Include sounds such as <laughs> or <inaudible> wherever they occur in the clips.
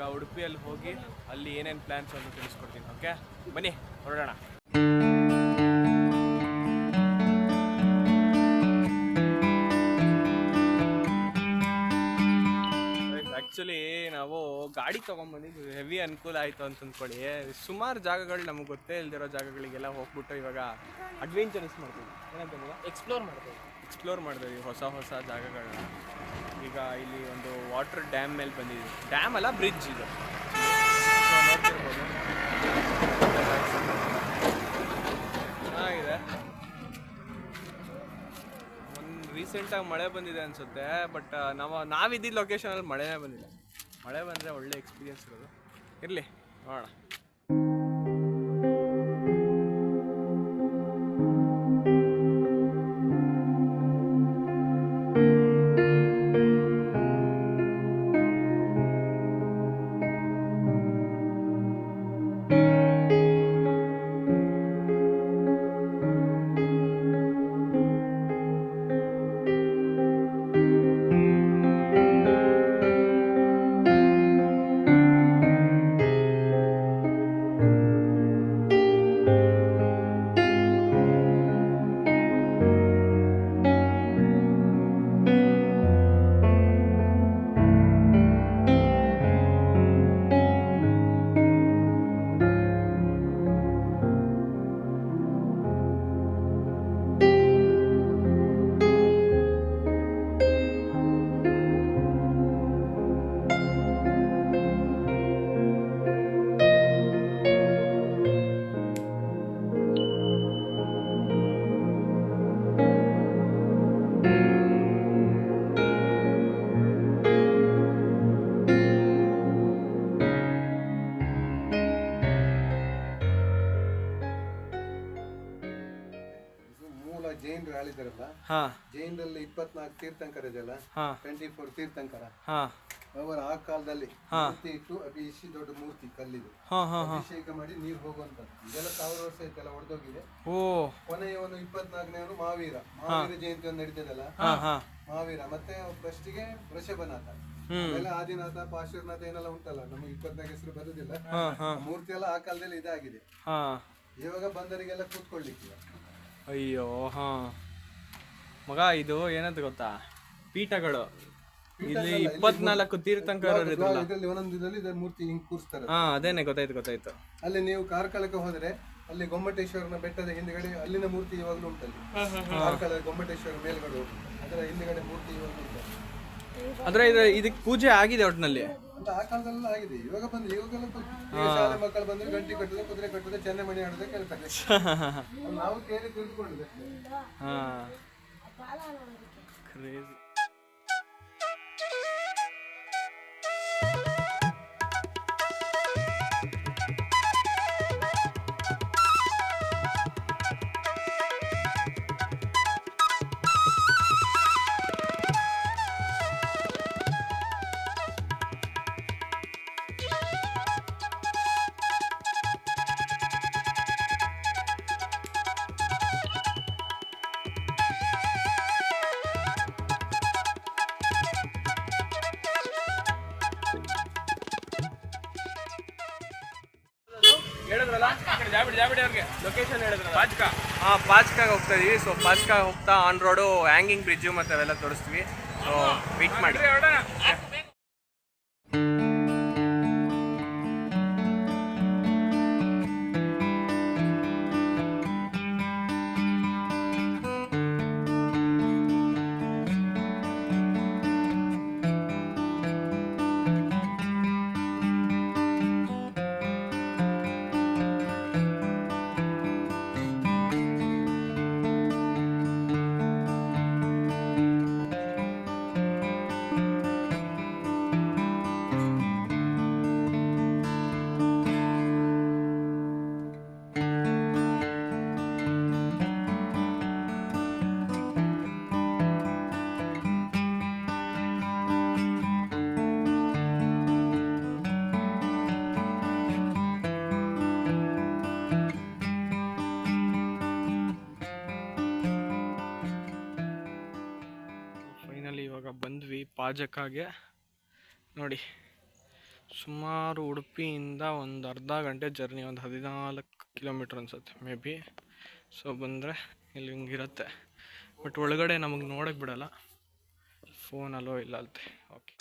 ಈಗ ಉಡುಪಿಯಲ್ಲಿ ಹೋಗಿ ಅಲ್ಲಿ ಏನೇನು ಪ್ಲ್ಯಾನ್ಸ್ ಅಂತ ತಿಳಿಸ್ಕೊಡ್ತೀನಿ ಓಕೆ ಬನ್ನಿ ಹೊರಡೋಣ. ಆ್ಯಕ್ಚುಲಿ ನಾವು ಗಾಡಿ ತೊಗೊಂಬಂದಿದ್ದು ಹೆವಿ ಅನುಕೂಲ ಆಯಿತು ಅಂತ ಅಂದ್ಕೊಳ್ಳಿ ಸುಮಾರು ಜಾಗಗಳು ನಮಗೆ ಗೊತ್ತೇ ಇಲ್ದಿರೋ ಜಾಗಗಳಿಗೆಲ್ಲ ಹೋಗ್ಬಿಟ್ಟು ಇವಾಗ ಅಡ್ವೆಂಚರಸ್ ಮಾಡ್ತೀವಿ. ಏನಂತ ಎಕ್ಸ್ಪ್ಲೋರ್ ಮಾಡ್ತೀವಿ. ಎಕ್ಸ್ಪ್ಲೋರ್ ಮಾಡ್ತೀವಿ ಹೊಸ ಹೊಸ ಜಾಗಗಳನ್ನ. ಈಗ ಇಲ್ಲಿ ಒಂದು ವಾಟರ್ ಡ್ಯಾಮ್ ಮೇಲೆ ಬಂದಿದ್ದೀವಿ ಡ್ಯಾಮ್ ಅಲ್ಲ ಬ್ರಿಡ್ಜ್ ಇದು. ಚೆನ್ನಾಗಿದೆ. ಒಂದು ರೀಸೆಂಟಾಗಿ ಮಳೆ ಬಂದಿದೆ ಅನಿಸುತ್ತೆ ಬಟ್ ನಾವು ನಾವಿದ್ದಿದ್ದ ಲೊಕೇಶನಲ್ಲಿ ಮಳೆನೇ ಬಂದಿಲ್ಲ. ಮಳೆ ಬಂದರೆ ಒಳ್ಳೆ ಎಕ್ಸ್ಪೀರಿಯನ್ಸ್ ಇರೋದು. ಇರಲಿ, ನೋಡೋಣ. ಆಳಿದಾರಲ್ಲ ಹಾ. ಜೈನರಲ್ಲಿ ಇಪ್ಪತ್ನಾಲ್ಕು ತೀರ್ಥಂಕರ ಇದೆಯಲ್ಲ ಹಾಂ. ಟ್ವೆಂಟಿ ಫೋರ್ ತೀರ್ಥಂಕರ. ಹಾ. ಅವರ ಆ ಕಾಲದಲ್ಲಿ ಮೂರ್ತಿ ಇಟ್ಟು ಅಭಿಷಿ ದೊಡ್ಡ ಮೂರ್ತಿ ಕಲ್ಲಿದು. ಹಾಂ ಹಾಂ ಅಭಿಷೇಕ ಮಾಡಿ ನೀರು ಹೋಗುವಂತದ್ದು ಇದೆಲ್ಲ ಸಾವಿರ ವರ್ಷ ಆಯ್ತಲ್ಲ ಹೊಡೆದೋಗಿದೆ ಓ. ಕೊನೆಯವನು ಇಪ್ಪತ್ನಾಲ್ಕನೇವನು ಮಹಾವೀರ. ಮಹಾವೀರ ಜಯಂತಿ ಒಂದು ನಡೀತದಲ್ಲ? ಹಾಂ ಹಾಂ. ಮಹಾವೀರ. ಮತ್ತೆ ಫಸ್ಟಿಗೆ ವೃಷಭನಾಥ. ಎಲ್ಲ ಆದಿನಾಥ ಪಾಶ್ವನಾಥ ಏನೆಲ್ಲ ಉಂಟಲ್ಲ? ನಮಗೆ ಇಪ್ಪತ್ನಾಲ್ಕು ಹೆಸರು ಬರುದಿಲ್ಲ. ಮೂರ್ತಿ ಎಲ್ಲ ಆ ಕಾಲದಲ್ಲಿ ಇದಾಗಿದೆ. ಇವಾಗ ಬಂದವರಿಗೆಲ್ಲ ಕೂತ್ಕೊಳ್ಳಿಕ್ಕೆ. ಅಯ್ಯೋ ಹಾಂ. ಮಗ ಇದು ಏನಂತ ಗೊತ್ತಾ? ಪೀಠಗಳು. ಇಲ್ಲಿ ಇಪ್ಪತ್ನಾಲ್ಕು ತೀರ್ಥಂಕರ ಇದ್ರಲ್ಲ. ಇದರಲ್ಲಿ ಒಂದೊಂದು ಇದರಲ್ಲಿ ಇದರ ಮೂರ್ತಿ ಹಿಂಗ್ ಕೂರಿಸ್ತಾರೆ. ಹಾ ಅದೇನೆ ಗೊತ್ತಾಯ್ತು ಗೊತ್ತಾಯ್ತು. ಅಲ್ಲಿ ನೀವು ಕಾರ್ಕಳಕ್ಕೆ ಹೋದ್ರೆ ಅಲ್ಲಿ ಗೊಮ್ಮಟೇಶ್ವರನ ಬೆಟ್ಟದ ಹಿಂದ್ಗಡೆ ಅಲ್ಲಿನ ಮೂರ್ತಿ ಇವಾಗಲೂ ಉಂಟಲ್ಲಿ. ಕಾರ್ಕಳ ಗೊಮ್ಮಟೇಶ್ವರ ಮೇಲ್ಗಡೆ ಅದರ ಹಿಂದ್ಗಡೆ ಮೂರ್ತಿ ಇವಾಗಲೂ ಉಂಟು. ಅಂದ್ರೆ ಇದು ಇದಕ್ಕೆ ಪೂಜೆ ಆಗಿದೆ ಒಟ್ಟಿನಲ್ಲಿ ಅಂತ ಆ ಕಾಲದಲ್ಲೆಲ್ಲ ಆಗಿದೆ. ಇವಾಗ ಬಂದ್ರೆ ಇವಾಗೆಲ್ಲ ಬ- ಈಗ ಶಾಲೆ ಮಕ್ಕಳು ಬಂದ್ರೆ ಗಂಟಿ ಕಟ್ಟದೆ ಕುದುರೆ ಕಟ್ಟುದು ಚೆನ್ನೆ ಮಣಿ ಆಡುದು ಕೇಳ್ತಾರೆ. <laughs> ನಾವು ಕೇಳಿ ತಿಳಿದುಕೊಂಡಿದ್ದೆ ಹಾಂ ಹಾಂ ಪಾಚ್ಕಾಗೆ ಹೋಗ್ತಾ ಇದೀವಿ. ಸೊ ಪಾಚ್ಕಾಗೆ ಹೋಗ್ತಾ ಆನ್ ರೋಡು ಹ್ಯಾಂಗಿಂಗ್ ಬ್ರಿಡ್ಜು ಮತ್ತೆ ಅವೆಲ್ಲ ತೋರಿಸ್ತೀವಿ. ಸೊ ಮೀಟ್ ಮಾಡಿ. ಪಾಜಕ್ಕಾಗೆ. ನೋಡಿ, ಸುಮಾರು ಉಡುಪಿಯಿಂದ ಒಂದು ಅರ್ಧ ಗಂಟೆ ಜರ್ನಿ, ಒಂದು ಹದಿನಾಲ್ಕು ಕಿಲೋಮೀಟ್ರ್ ಅನ್ಸುತ್ತೆ, ಮೇ ಬಿ. ಸೊ, ಬಂದರೆ ಇಲ್ಲಿ ಹಿಂಗಿರುತ್ತೆ ಬಟ್ ಒಳಗಡೆ ನಮಗೆ ನೋಡಕ್ಕೆ ಬಿಡಲ್ಲ. ಫೋನ್ ಅಲೋ ಇಲ್ಲ ಅಲ್ತೆ ಓಕೆ.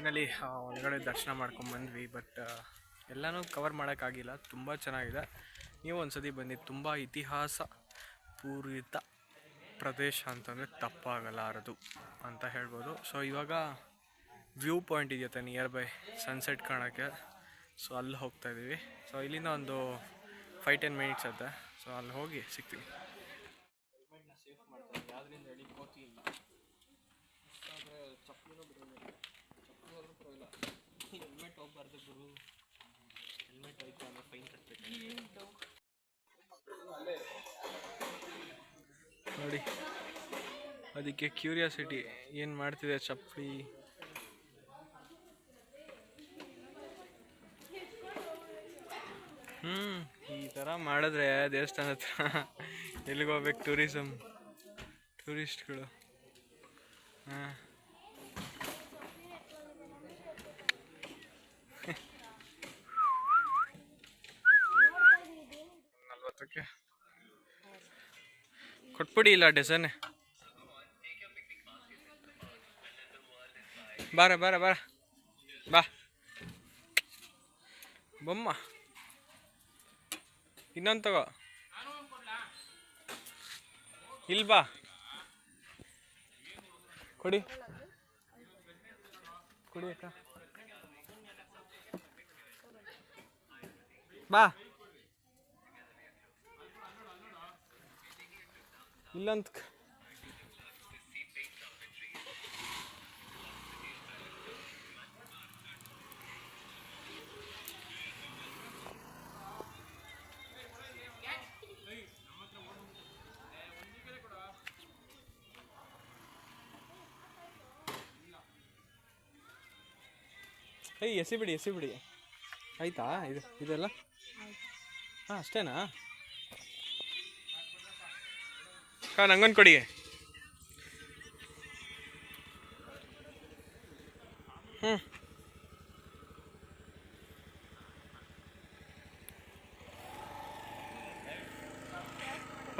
ಫೈನಲಿ ಒಳಗಡೆ ದರ್ಶನ ಮಾಡ್ಕೊಂಡು ಬಂದ್ವಿ ಬಟ್ ಎಲ್ಲನೂ ಕವರ್ ಮಾಡೋಕ್ಕಾಗಿಲ್ಲ ತುಂಬ ಚೆನ್ನಾಗಿದೆ. ನೀವು ಒಂದ್ಸತಿ ಬನ್ನಿ. ತುಂಬ ಇತಿಹಾಸ ಪೂರಿತ ಪ್ರದೇಶ ಅಂತಂದರೆ ತಪ್ಪಾಗಲಾರದು ಅಂತ ಹೇಳ್ಬೋದು. ಸೊ ಇವಾಗ ವ್ಯೂ ಪಾಯಿಂಟ್ ಇದೆಯತ್ತೆ ನಿಯರ್ ಬೈ ಸನ್ಸೆಟ್ ಕಾಣೋಕ್ಕೆ. ಸೊ ಅಲ್ಲಿ ಹೋಗ್ತಾ ಇದ್ದೀವಿ. ಸೊ ಇಲ್ಲಿಂದ ಒಂದು ಫೈವ್ ಟೆನ್ ಮಿನಿಟ್ಸ್ ಅದ ಸೊ ಅಲ್ಲಿ ಹೋಗಿ ಸಿಗ್ತೀವಿ. ಸೇಫ್ ಮಾಡ್ತಾರೆ ಯಾವುದರಿಂದ ಇಲ್ಲ ಚಪ್ಪಲಿನೂ ಬಿಡೋದಿಲ್ಲ ಪರವಾಗಿಲ್ಲ ಹೆಲ್ಮೆಟ್ ಹೋಗ್ಬಾರ್ದು ಗುರು ಹೆಲ್ಮೆಟ್ ಹೋಯ್ತು ಅಂದ್ರೆ ಫೈನ್ ಕಟ್ಟಬೇಕು ನೋಡಿ, ಅದಕ್ಕೆ ಕ್ಯೂರಿಯಾಸಿಟಿ ಏನು ಮಾಡ್ತಿದೆ ಚಪ್ಪಲಿ? ಹ್ಞೂ ಈ ಥರ ಮಾಡಿದ್ರೆ ದೇವಸ್ಥಾನ ಹತ್ರ ಎಲ್ಲಿಗೆ ಹೋಗ್ಬೇಕು ಟೂರಿಸಮ್ ಟೂರಿಸ್ಟ್ಗಳು ಹಾಂ. ನಲ್ವತ್ತಕ್ಕೆ ಕೊಟ್ಬಿಡಿ ಇಲ್ಲ ಡಿಸೈನ್. ಬಾರ ಬಾರ ಬಾರ. ಬಾ. ಬೊಮ್ಮ. ಇನ್ನೊಂದು ತಗೋ. ಇಲ್ ಬಾ. ಕೊಡಿ. ಕೊಡಿ ಅಕ್ಕ. ಬಾ. ಇಲ್ಲಂತ ಏಯ್ ಎಸಿ ಬಿಡಿ ಎಸಿ ಬಿಡಿ. ಆಯ್ತಾ? ಇದು ಇದೆಲ್ಲ? ಹಾಂ ಅಷ್ಟೇನಾ? ಹಾಂ ನಂಗೊಂದು ಕೊಡಿ. ಹ್ಞೂ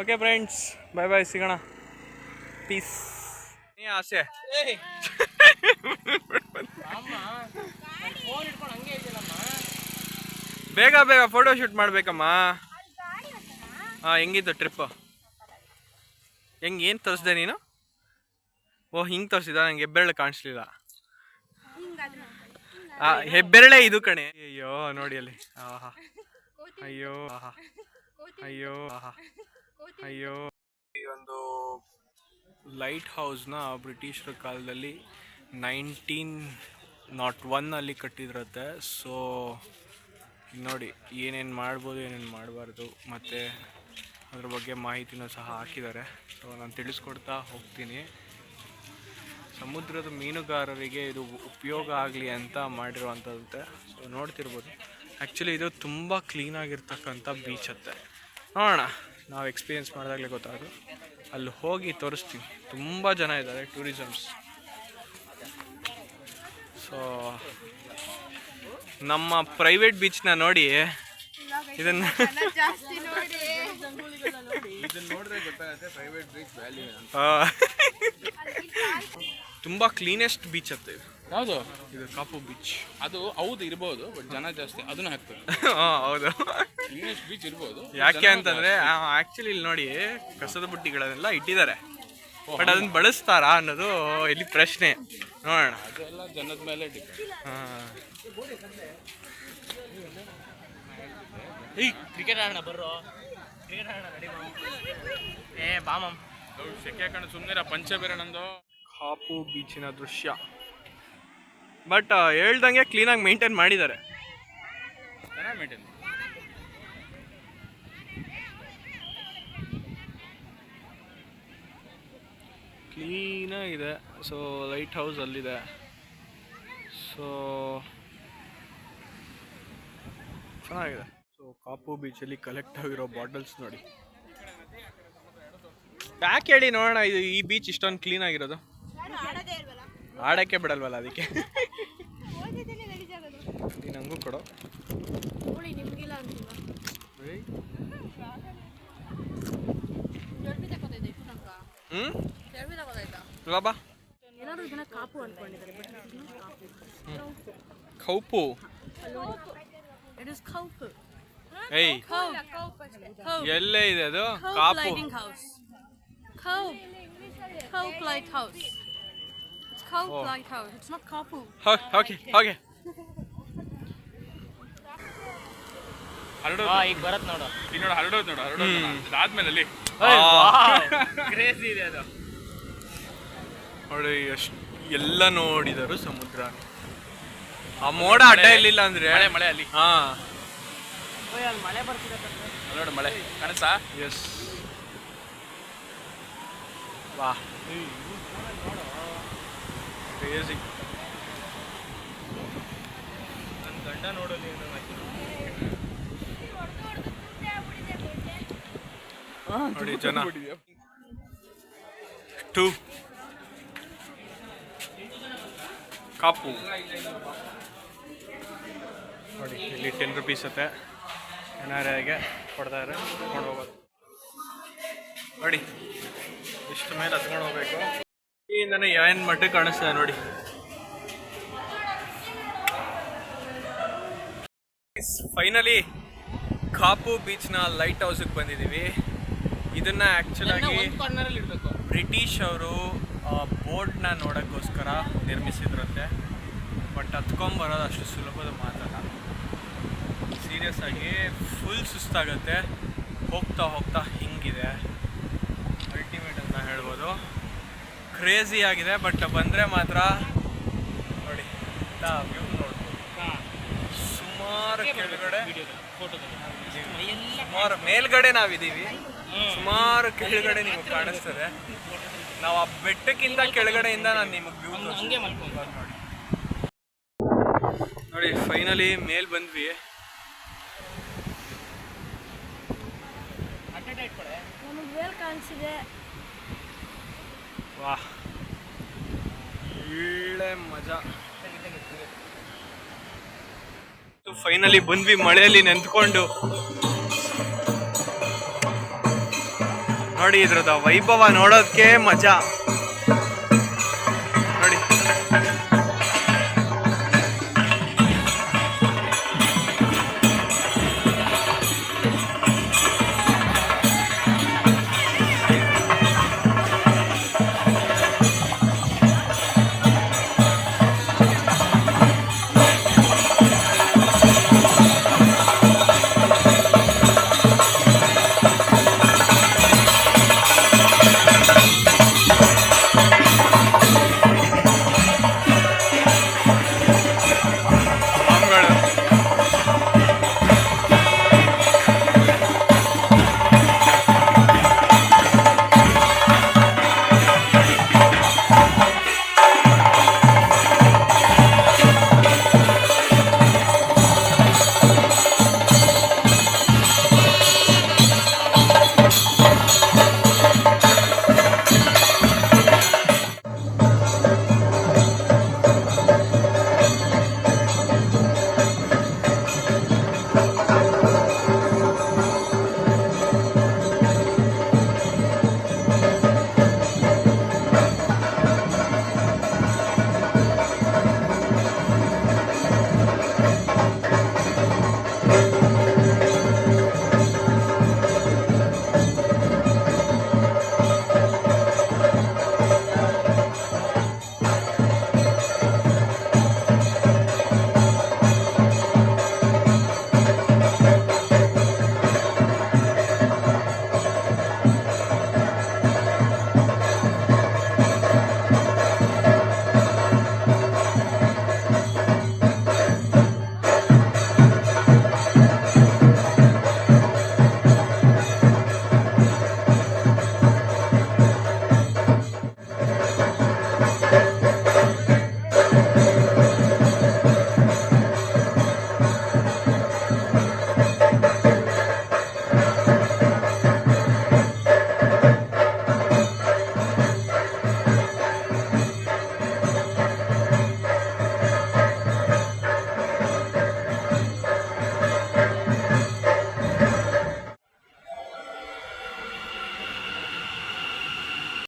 ಓಕೆ ಫ್ರೆಂಡ್ಸ್ ಬಾಯ್ ಬಾಯ್ ಸಿಗೋಣ ಪೀಸ್ ನೀ ಆಸೆ. ಬೇಗ ಬೇಗ ಫೋಟೋ ಶೂಟ್ ಮಾಡ್ಬೇಕಮ್ಮ. ಹಾಂ ಹೆಂಗಿತ್ತು ಟ್ರಿಪ್ ಹೆಂಗೆ ಏನು ತೋರಿಸ್ದೆ ನೀನು? ಓ ಹಿಂಗೆ ತೋರಿಸಿದ? ನಂಗೆ ಹೆಬ್ಬೆರಳು ಕಾಣಿಸ್ಲಿಲ್ಲ. ಹೆಬ್ಬೆರಳೆ ಇದು ಕಣೆ. ಅಯ್ಯೋ ನೋಡಿ ಅಲ್ಲಿ. ಆಹಾ. ಅಯ್ಯೋ ಆಹಾ. ಅಯ್ಯೋ ಆಹಾ. ಅಯ್ಯೋ. ಈ ಒಂದು ಲೈಟ್ ಹೌಸ್ನ ಬ್ರಿಟಿಷರ ಕಾಲದಲ್ಲಿ ನೈನ್ಟೀನ್ ನಾಟ್ ಒನ್ನಲ್ಲಿ ಕಟ್ಟಿದ್ರತ್ತೆ. ಸೊ ನೋಡಿ ಏನೇನು ಮಾಡ್ಬೋದು ಏನೇನು ಮಾಡಬಾರ್ದು. ಮತ್ತು ಅದ್ರ ಬಗ್ಗೆ ಮಾಹಿತಿನೂ ಸಹ ಹಾಕಿದ್ದಾರೆ. ಸೊ ನಾನು ತಿಳಿಸ್ಕೊಡ್ತಾ ಹೋಗ್ತೀನಿ. ಸಮುದ್ರದ ಮೀನುಗಾರರಿಗೆ ಇದು ಉಪಯೋಗ ಆಗಲಿ ಅಂತ ಮಾಡಿರುವಂಥದ್ದಂತೆ ಸೊ ನೋಡ್ತಿರ್ಬೋದು. ಆ್ಯಕ್ಚುಲಿ ಇದು ತುಂಬ ಕ್ಲೀನಾಗಿರ್ತಕ್ಕಂಥ ಬೀಚ್ ಅತ್ತೆ. ನೋಡೋಣ. ನಾವು ಎಕ್ಸ್ಪೀರಿಯೆನ್ಸ್ ಮಾಡಿದಾಗಲೇ ಗೊತ್ತಾಗೋದು. ಅಲ್ಲಿ ಹೋಗಿ ತೋರಿಸ್ತೀವಿ ತುಂಬ ಜನ ಇದ್ದಾರೆ ಟೂರಿಸಮ್ಸ್ ಸೊ ನಮ್ಮ ಪ್ರೈವೇಟ್ ಬೀಚ್ನ ನೋಡಿ ಇದನ್ನ ಜಾಸ್ತಿ ನೋಡಿ ಇದನ್ನ ನೋಡಿದ್ರೆ ಗೊತ್ತಾಗುತ್ತೆ ಪ್ರೈವೇಟ್ ಬೀಚ್ ವ್ಯಾಲ್ಯೂ ಅಂತ ಆ, ತುಂಬಾ ಕ್ಲೀನೆಸ್ಟ್ ಬೀಚ್ ಅಂತ ಇದು. ಯಾವುದು? ಇದು ಕಾಪು ಬೀಚ್ ಅದು ಹೌದು ಇರ್ಬೋದು ಬಟ್ ಜನ ಜಾಸ್ತಿ ಅದನ್ನ ಹಾಕ್ತಾರೆ. <laughs> ಹೌದು. ಕ್ಲೀನೆಸ್ಟ್ ಬೀಚ್ ಇರ್ಬೋದು ಯಾಕೆ ಅಂತಂದ್ರೆ ಆಕ್ಚುಲಿ ಇಲ್ಲಿ ನೋಡಿ ಕಸದ ಬುಟ್ಟಿಗಳನ್ನೆಲ್ಲ ಇಟ್ಟಿದ್ದಾರೆ. ಬಟ್ ಅದನ್ನ ಬಳಸ್ತಾರಾ ಅನ್ನೋದು ಇಲ್ಲಿ ಪ್ರಶ್ನೆ. ನೋಡೋಣ. ಅದೆಲ್ಲ ಜನದ ಮೇಲೆ. ಕ್ರಿಕೆಟ್ ಆಡೋಣ ಬರ್ರೋ. ಏ, ಬಾ ಮಾಮ್. ಸೆಕೆ ಹಾಕೊಂಡು ಸುಮ್ಮನೆ ಪಂಚ ಬೇರೆ ಕಾಪು ಬೀಚಿನ ದೃಶ್ಯ. ಬಟ್ ಹೇಳ್ದಂಗೆ ಕ್ಲೀನಾಗಿ ಮೇಂಟೈನ್ ಮಾಡಿದ್ದಾರೆ. ಚೆನ್ನಾಗಿ ಮೇಂಟೈನ್ ಕ್ಲೀನಾಗಿದೆ ಸೊ ಲೈಟ್ ಹೌಸ್ ಅಲ್ಲಿದೆ. ಸೊ ಚೆನ್ನಾಗಿದೆ. ಕಾಪು ಬೀಚಲ್ಲಿ ಕಲೆಕ್ಟ್ ಆಗಿರೋ ಬಾಟಲ್ಸ್ ನೋಡಿ. ಯಾಕೆ ಹೇಳಿ ನೋಡೋಣ ಇದು ಈ ಬೀಚ್ ಇಷ್ಟೊಂದು ಕ್ಲೀನ್ ಆಗಿರೋದು. ಆಡಕ್ಕೆ ಬಿಡಲ್ವಲ್ಲ ಅದಕ್ಕೆ. ನಂಗೂ ಕೊಡೋ. ಇದನ್ನ ಕಾಪು ಏಯ್. ಎಲ್ಲೇ ಇದೆ ಅದು? ಕೌಪ್. Oh. ಈಗ ಬರತ್ ನೋಡು. ಈಗ ನೋಡು ಹರಡೋದು ನೋಡು ಹರಡೋದು ನೋಡು. ಅದಾದ್ಮೇಲೆ ಅಲ್ಲಿ. ಕ್ರೇಜಿ <laughs> ಇದೆ ಅದು. ನೋಡಿ ಎಷ್ಟು ಎಲ್ಲ ನೋಡಿದರು ಸಮುದ್ರ. ಆ ಮೋಡ ಅಡ್ಡ ಇಲ್ಲಿಲ್ಲ ಅಂದ್ರೆ? ಮಳೆ ಮಳೆ ಅಲ್ಲಿ. ಹಾ. ಮಳೆ ಬರ್ತಿದೆ ಮಳೆ. ಕಾಣಿಸ್ತಾ? ಎಸ್ ವಾ. ಕ್ರೇಜಿ ನನ್ನ ಗಂಡ ನೋಡಲಿ ನೋಡಿ ಜನ. ಟು ಕಾಪು. ನೋಡಿ ಇಲ್ಲಿ ಟೆನ್ ರುಪೀಸ್ ಅತ್ತೆ. ಎನ್ಆರ್ಐಗೆ ಕೊಡ್ತಾರೆ ತಗೊಂಡು ಹೋಗೋದು ನೋಡಿ ಇಷ್ಟು ಮೇಲೆ ಹತ್ಕೊಂಡು ಹೋಗ್ಬೇಕು. ಇಲ್ಲಿಂದನೇ ಏನು ಮಟ್ಟಕ್ಕೆ ಕಾಣಿಸ್ತದೆ ನೋಡಿ. ಫೈನಲಿ ಕಾಪು ಬೀಚ್ನ ಲೈಟ್ ಹೌಸಿಗೆ ಬಂದಿದ್ದೀವಿ. ಇದನ್ನ ಆ್ಯಕ್ಚುಲಾಗಿ ಬ್ರಿಟಿಷ್ ಅವರು ಬೋರ್ಡ್ನ ನೋಡೋಕ್ಕೋಸ್ಕರ ನಿರ್ಮಿಸಿದ್ರಂತೆ. ಬಟ್ ಹತ್ಕೊಂಬರೋದು ಅಷ್ಟು ಸುಲಭದ ಮಾತಲ್ಲ. ಸೀರಿಯಸ್ ಆಗಿ ಫುಲ್ ಸುಸ್ತಾಗತ್ತೆ. ಹೋಗ್ತಾ ಹೋಗ್ತಾ ಹಿಂಗಿದೆ. ಅಲ್ಟಿಮೇಟ್ ಅಂತ ಹೇಳ್ಬೋದು. ಕ್ರೇಜಿ ಆಗಿದೆ ಬಟ್ ಬಂದರೆ ಮಾತ್ರ ನೋಡಿ ವ್ಯೂ ನೋಡ್ಬೋದು. ಸುಮಾರು ಕೆಳಗಡೆ ಸುಮಾರು ಮೇಲ್ಗಡೆ ನಾವಿದ್ದೀವಿ. ಸುಮಾರು ಕೆಳಗಡೆ ನಿಮಗೆ ಕಾಣಿಸ್ತದೆ. ನಾವು ಆ ಬೆಟ್ಟಕ್ಕಿಂತ ಕೆಳಗಡೆಯಿಂದ ನಾನು ನಿಮಗೆ ವ್ಯೂ ನೋಡಿ ನೋಡಿ ಫೈನಲಿ ಮೇಲ್ ಬಂದ್ವಿ. ನಮಗೆ ಕಾಣಿಸಿದೆ. ವಾ. ಒಳ್ಳೆ ಮಜಾ. ಫೈನಲಿ ಬಂದ್ವಿ ಮಳೆಯಲ್ಲಿ ನೆಂತ್ಕೊಂಡು. ನೋಡಿ ಇದ್ರದ ವೈಭವ ನೋಡೋದಕ್ಕೆ ಮಜಾ.